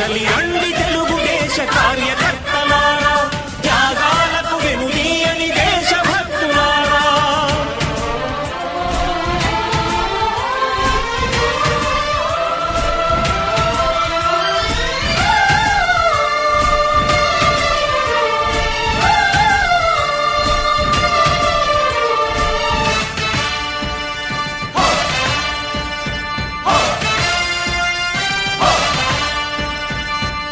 కదలి అండి తెలుగుదేశ కార్యకర్త.